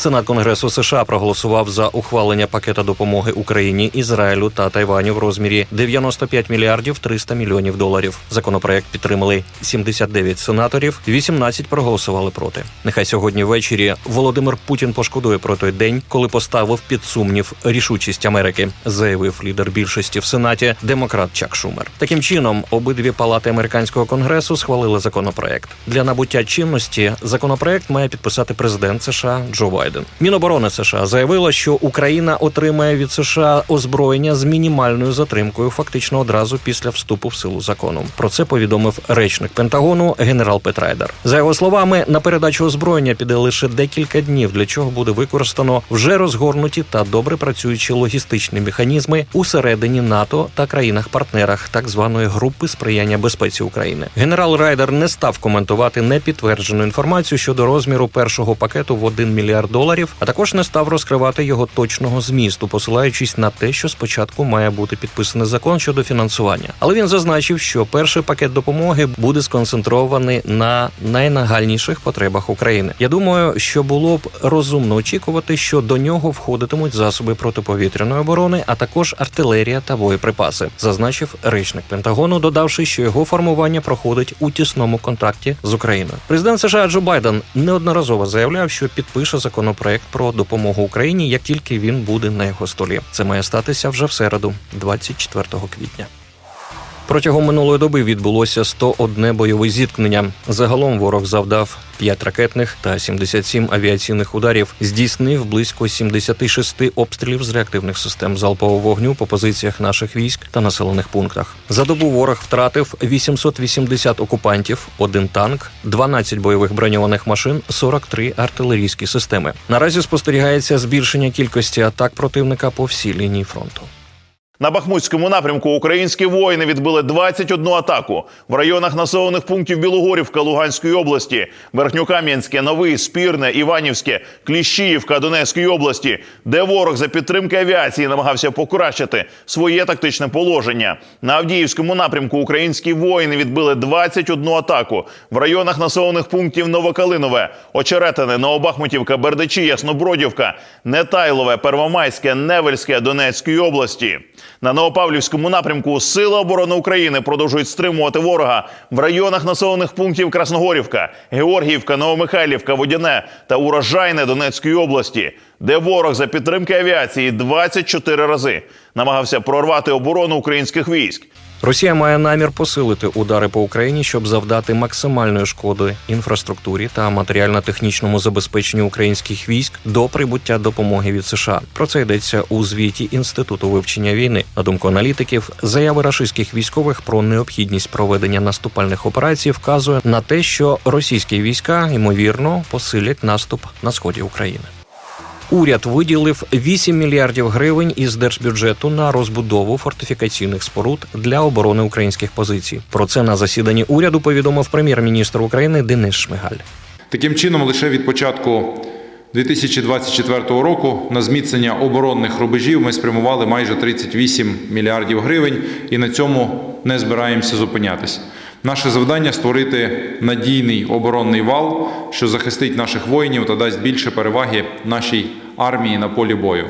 Сенат Конгресу США проголосував за ухвалення пакета допомоги Україні, Ізраїлю та Тайваню в розмірі 95 мільярдів 300 мільйонів доларів. Законопроект підтримали 79 сенаторів, 18 проголосували проти. Нехай сьогодні ввечері Володимир Путін пошкодує про той день, коли поставив під сумнів рішучість Америки, заявив лідер більшості в сенаті демократ Чак Шумер. Таким чином, обидві палати американського конгресу схвалили законопроект. Для набуття чинності законопроект має підписати президент США Джо Байден. Міноборони США заявило, що Україна отримає від США озброєння з мінімальною затримкою, фактично одразу після вступу в силу закону. Про це повідомив речник Пентагону генерал Петрайдер. За його словами, на передачу озброєння піде лише декілька днів, для чого буде використано вже розгорнуті та добре працюючі логістичні механізми усередині НАТО та країнах-партнерах так званої групи сприяння безпеці України. Генерал Райдер не став коментувати непідтверджену інформацію щодо розміру першого пакету в 1 мільярд доларів, а також не став розкривати його точного змісту, посилаючись на те, що спочатку має бути підписаний закон щодо фінансування. Але він зазначив, що перший пакет допомоги буде сконцентрований на найнагальніших потребах України. Я думаю, що було б розумно очікувати, що до нього входитимуть засоби протиповітряної оборони, а також артилерія та боєприпаси, зазначив речник Пентагону, додавши, що його формування проходить у тісному контакті з Україною. Президент США Джо Байден неодноразово заявляв, що підпише законопроект про допомогу Україні, як тільки він буде на його столі. Це має статися вже в середу, 24 квітня. Протягом минулої доби відбулося 101 бойове зіткнення. Загалом ворог завдав 5 ракетних та 77 авіаційних ударів, здійснив близько 76 обстрілів з реактивних систем залпового вогню по позиціях наших військ та населених пунктах. За добу ворог втратив 880 окупантів, один танк, 12 бойових броньованих машин, 43 артилерійські системи. Наразі спостерігається збільшення кількості атак противника по всій лінії фронту. На Бахмутському напрямку українські воїни відбили 21 атаку в районах населених пунктів Білогорівка Луганської області, Верхньокам'янське, Новий, Спірне, Іванівське, Кліщіївка Донецької області, де ворог за підтримки авіації намагався покращити своє тактичне положення. На Авдіївському напрямку українські воїни відбили 21 атаку в районах населених пунктів Новокалинове, Очеретине, Новобахмутівка, Бердичі, Яснобродівка, Нетайлове, Первомайське, Невельське Донецької області. На Новопавлівському напрямку Сили оборони України продовжують стримувати ворога в районах населених пунктів Красногорівка, Георгіївка, Новомихайлівка, Водяне та Урожайне Донецької області, де ворог за підтримки авіації 24 рази намагався прорвати оборону українських військ. Росія має намір посилити удари по Україні, щоб завдати максимальної шкоди інфраструктурі та матеріально-технічному забезпеченню українських військ до прибуття допомоги від США. Про це йдеться у звіті інституту вивчення війни. На думку аналітиків, заяви рашистських військових про необхідність проведення наступальних операцій вказує на те, що російські війська ймовірно посилять наступ на сході України. Уряд виділив 8 мільярдів гривень із держбюджету на розбудову фортифікаційних споруд для оборони українських позицій. Про це на засіданні уряду повідомив прем'єр-міністр України Денис Шмигаль. Таким чином, лише від початку 2024 року на зміцнення оборонних рубежів ми спрямували майже 38 мільярдів гривень, і на цьому не збираємося зупинятися. Наше завдання створити надійний оборонний вал, що захистить наших воїнів та дасть більше переваги нашій армії на полі бою.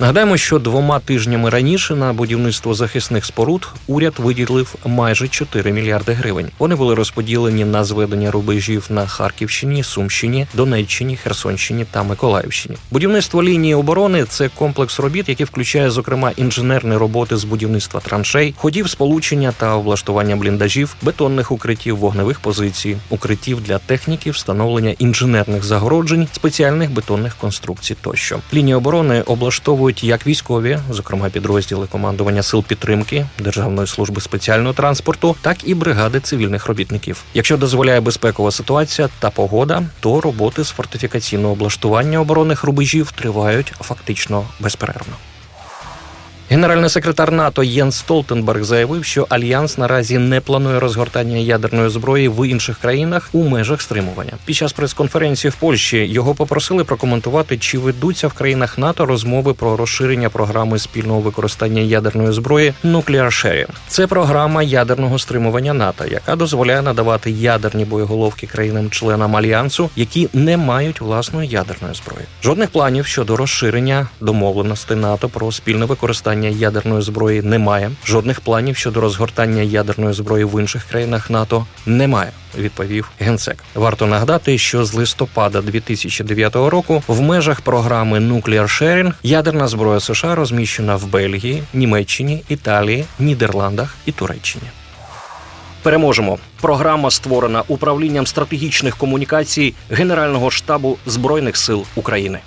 Нагадаємо, що двома тижнями раніше на будівництво захисних споруд уряд виділив майже 4 мільярди гривень. Вони були розподілені на зведення рубежів на Харківщині, Сумщині, Донеччині, Херсонщині та Миколаївщині. Будівництво лінії оборони це комплекс робіт, який включає зокрема інженерні роботи з будівництва траншей, ходів сполучення та облаштування бліндажів, бетонних укриттів, вогневих позицій, укриттів для техніки, встановлення інженерних загороджень, спеціальних бетонних конструкцій тощо. Лінії оборони облаштовують як військові, зокрема підрозділи командування сил підтримки Державної служби спеціального транспорту, так і бригади цивільних робітників. Якщо дозволяє безпекова ситуація та погода, то роботи з фортифікаційного облаштування оборонних рубежів тривають фактично безперервно. Генеральний секретар НАТО Єнс Столтенберг заявив, що альянс наразі не планує розгортання ядерної зброї в інших країнах у межах стримування. Під час прес-конференції в Польщі його попросили прокоментувати, чи ведуться в країнах НАТО розмови про розширення програми спільного використання ядерної зброї Nuclear Sharing. Це програма ядерного стримування НАТО, яка дозволяє надавати ядерні боєголовки країнам-членам альянсу, які не мають власної ядерної зброї. Жодних планів щодо розширення домовленостей НАТО про спільне використання ядерної зброї немає. Жодних планів щодо розгортання ядерної зброї в інших країнах НАТО немає. Відповів генсек. Варто нагадати, що з листопада 2009 року в межах програми Nuclear Sharing ядерна зброя США розміщена в Бельгії, Німеччині, Італії, Нідерландах і Туреччині. Переможемо. Програма створена управлінням стратегічних комунікацій Генерального штабу збройних сил України.